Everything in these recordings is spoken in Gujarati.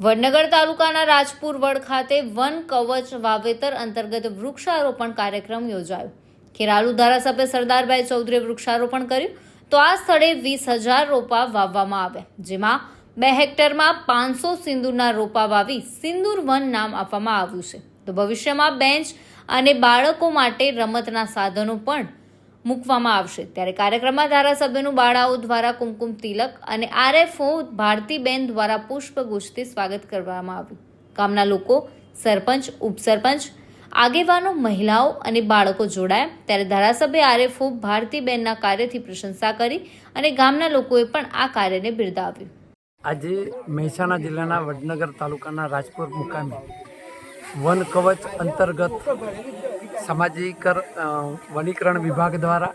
વડનગર તાલુકાના રાજપુર વડ ખાતે વન કવચ વાવેતર અંતર્ગત વૃક્ષારોપણ કાર્યક્રમ યોજાયો. ખેરાલુ ધારાસભ્ય સરદારભાઈ ચૌધરીએ વૃક્ષારોપણ કર્યું. તો આ સ્થળે વીસ હજાર રોપા વાવવામાં આવ્યા. જેમાં બે હેક્ટરમાં પાંચસો સિંદૂરના રોપા વાવી સિંદૂર વન નામ આપવામાં આવ્યું છે. તો ભવિષ્યમાં બેન્ચ અને બાળકો માટે રમતના સાધનો પણ મૂકવામાં આવશે. ત્યારે કાર્યક્રમમાં ધારાસભ્યનું બાળાઓ દ્વારા કુમકુમ તિલક અને આરએફઓ ભારતીબેન દ્વારા પુષ્પગુચ્છથી સ્વાગત કરવામાં આવ્યું. ગામના લોકો, સરપંચ, ઉપસરપંચ, આગેવાનો, મહિલાઓ અને બાળકો જોડાયા. ત્યારે ધારાસભ્ય આરએફઓ ભારતીબેનના કાર્યથી પ્રશંસા કરી અને ગામના લોકોએ પણ આ કાર્યને બિરદાવ્યું. આજે મહેસાણા જિલ્લાના વડનગર તાલુકાના રાજપુર મુકામે વન કવચ અંતર્ગત સામાજિક વનીકરણ વિભાગ દ્વારા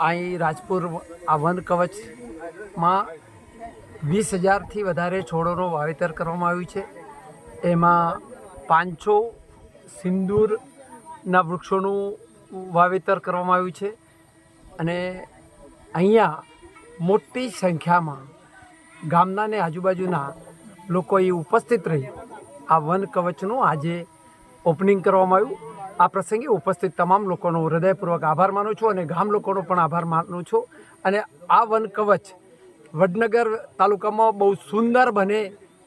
અહીં રાજપુર આ વન કવચમાં વીસ હજારથી વધારે છોડોનું વાવેતર કરવામાં આવ્યું છે. એમાં પાંચસો સિંદૂરના વૃક્ષોનું વાવેતર કરવામાં આવ્યું છે અને અહીંયા મોટી સંખ્યામાં ગામના ને આજુબાજુના લોકો એ ઉપસ્થિત રહી આ વન કવચનું આજે ઓપનિંગ કરવામાં આવ્યું. આ પ્રસંગે ઉપસ્થિત તમામ લોકોનો હૃદયપૂર્વક આભાર માનું છું અને ગામ લોકોનો પણ આભાર માનું છું. અને આ વન કવચ વડનગર તાલુકામાં બહુ સુંદર બને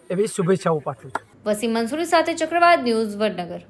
એવી શુભેચ્છાઓ પાઠવું છું. વસીમ મંસૂરી સાથે ચક્રવાત ન્યૂઝ વડનગર.